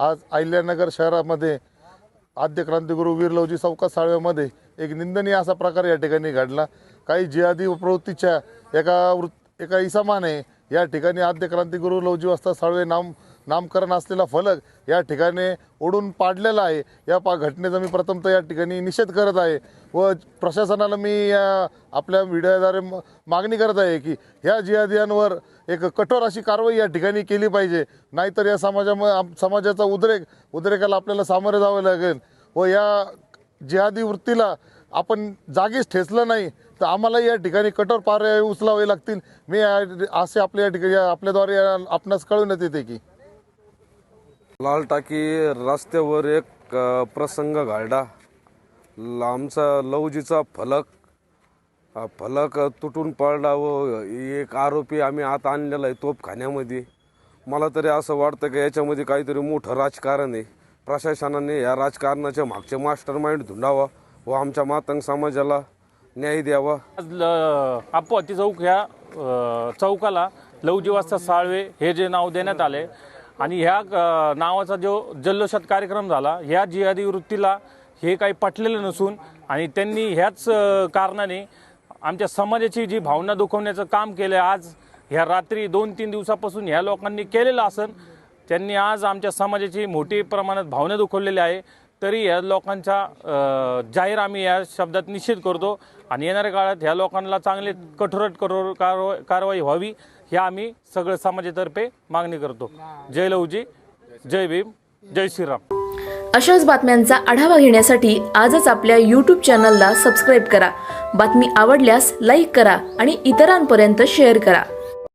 आज अहिल्यानगर शहरामध्ये आद्य क्रांतिगुरू वीर लवजी साळव्यामध्ये एक निंदनीय असा प्रकार या ठिकाणी घडला. काही जिहादी प्रवृत्तीच्या एका वृत्त एका इसमाने या ठिकाणी आद्य क्रांतिगुरू लवजी वस्ता साळवे नाम नामकरण असलेला फलक या ठिकाणी ओढून पाडलेला आहे. या पा घटनेचा मी प्रथमतः या ठिकाणी निषेध करत आहे व प्रशासनाला मी या आपल्या मीडियाद्वारे मागणी करत आहे की ह्या जिहादियांवर एक कठोर अशी कारवाई या ठिकाणी केली पाहिजे. नाहीतर या समाजाम समाजाचा उद्रेक उद्रेकाला आपल्याला सामोरे जावं लागेल व या जिहादी वृत्तीला आपण जागीच ठेचलं नाही तर आम्हाला या ठिकाणी कठोर पर्याय उचलावे लागतील. मी या- असे आपल्या या ठिकाणी आपल्याद्वारे आपणास कळवण्यात येते की. लाल टाकी रस्त्यावर एक प्रसंग घालडा. ल- आमचा लवजीचा फलक. फलक तुटून पडला व एक आरोपी आम्ही आत आणलेला आहे तोपखान्यामध्ये मला तरी असं वाटतं की याच्यामध्ये काहीतरी मोठं राजकारण आहे. प्रशासनाने या राजकारणाच्या मागचे मास्टर माइंड धुंडावा व आमच्या मातंग समाजाला न्याय द्यावा. आज चौक ह्या चौकाला लवजीवास्ता साळवे हे जे नाव देण्यात आले आणि ह्या नावाचा जो जल्लोषात कार्यक्रम झाला ह्या जिहादी वृत्तीला हे काही पटलेलं नसून आणि त्यांनी ह्याच कारणाने आमच्या समाजाची जी भावना दुखवण्याचं काम केलं आज ह्या रात्री दोन तीन दिवसापासून ह्या लोकांनी केलेलं असन त्यांनी आज आमच्या समाजाची मोठी प्रमाणात भावना दुखवलेली आहे. तरी या लोकांचा जाहीर आम्ही या शब्दात निषेध करतो. आणि येणाऱ्या काळात ह्या लोकांना चांगले कठोरात कठोर कारवा- कारवाई व्हावी हे आम्ही सगळं समाजातर्फे मागणी करतो. जय लवजी जय भीम जय श्रीराम. अशाच बातम्यांचा आढावा घेण्यासाठी आजच आपल्या यूट्यूब चॅनलला सबस्क्राईब करा. बातमी आवडल्यास लाईक करा आणि इतरांपर्यंत शेअर करा.